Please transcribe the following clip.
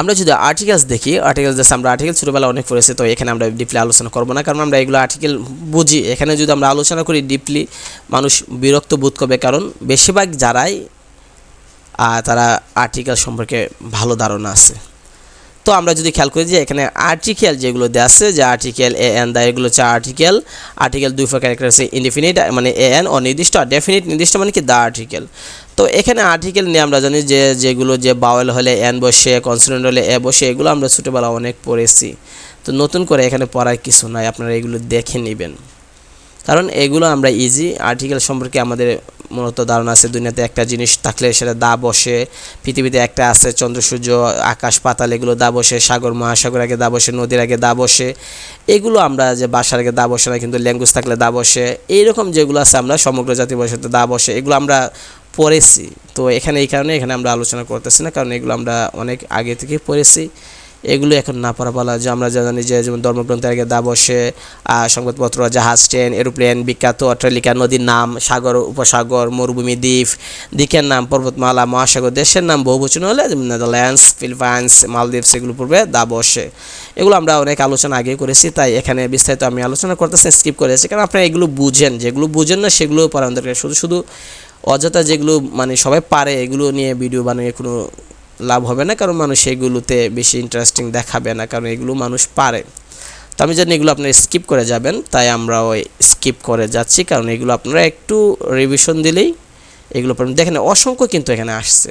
আমরা যদি আর্টিকেলস দেখি আর্টিকেলস জাস্ট আমরা আর্টিকেল ছোটোবেলা অনেক পড়েছি, তো এখানে আমরা ডিপলি আলোচনা করব না, কারণ আমরা এগুলো আর্টিকেল বুঝি। এখানে যদি আমরা আলোচনা করি ডিপলি মানুষ বিরক্ত বোধ করবে, কারণ বেশিরভাগ যারাই তারা আর্টিকেল সম্পর্কে ভালো ধারণা আছে। তো আমরা যদি খেয়াল করি যে এখানে আর্টিকেল যেগুলো দেওয়া আছে, যে আর্টিকেল এ এন দা এগুলো হচ্ছে আর্টিকেল আর্টিকেল দুই প্রকার একটা আছে ইনডিফিনিট মানে এ এন অনির্দিষ্ট আর ডেফিনিট নির্দিষ্ট মানে কি? দা আর্টিকেল তো এখানে আর্টিকেল নিয়ে আমরা জানি যে যেগুলো যে বাওয়েল হলে এন বসে কনসোনেন্ট হলে এ বসে, এগুলো আমরা ছোটোবেলা অনেক পড়েছি। তো নতুন করে এখানে পড়ার কিছু নাই, আপনারা এগুলো দেখে নেবেন। কারণ এগুলো আমরা ইজি আর্টিকেল সম্পর্কে আমাদের মূলত ধারণা আছে, দুনিয়াতে একটা জিনিস থাকলে সেটা দা বসে, পৃথিবীতে একটা আছে, চন্দ্র, সূর্য, আকাশ, পাতাল, এগুলো দা বসে, সাগর, মহাসাগর আগে দা বসে, নদীর আগে দা বসে। এগুলো আমরা যে বাসার আগে দা বসে না, কিন্তু ল্যাঙ্গুয়েজ থাকলে দা বসে। এইরকম যেগুলো আছে আমরা সমগ্র জাতি বসে দা বসে, এগুলো আমরা পড়েছি। তো এখানে এই কারণে এখানে আমরা আলোচনা করতেছি না, কারণ এগুলো আমরা অনেক আগে থেকে পড়েছি। এগুলো এখন না পড়া বলা যে আমরা জানি যে যেমন ধর্মগ্রন্থের আগে দা বসে সংবাদপত্র, জাহাজ, ট্রেন, এরোপ্লেন, বিখ্যাত অট্টালিকা, নদীর নাম, সাগর, উপসাগর, মরুভূমি, দ্বীপ, দ্বীপের নাম, পর্বতমালা, মহাসাগর, দেশের নাম বহু বহুবচন হলে নেদারল্যান্ডস, ফিলিপাইন্স মালদ্বীপস এগুলো পূর্বে দা বসে এগুলো আমরা অনেক আলোচনা আগে করেছি, তাই এখানে বিস্তারিত আমি আলোচনা করতেছি স্কিপ করেছি, কারণ আপনারা এগুলো বুঝেন। যেগুলো বুঝেন না, সেগুলো আমাদেরকে শুধু শুধু অযথা যেগুলো মানে সবাই পারে, এগুলো নিয়ে ভিডিও বানিয়ে কোনো লাভ হবে না, কারণ মানুষ এগুলোতে বেশি ইন্টারেস্টিং দেখাবে না, কারণ এগুলো মানুষ পারে। তো আমি জানি এগুলো আপনারা স্কিপ করে যাবেন, তাই আমরা ওই স্কিপ করে যাচ্ছি, কারণ এগুলো আপনারা একটু রিভিশন দিলেই এগুলো দেখেন, অসংখ্য কিন্তু এখানে আসছে।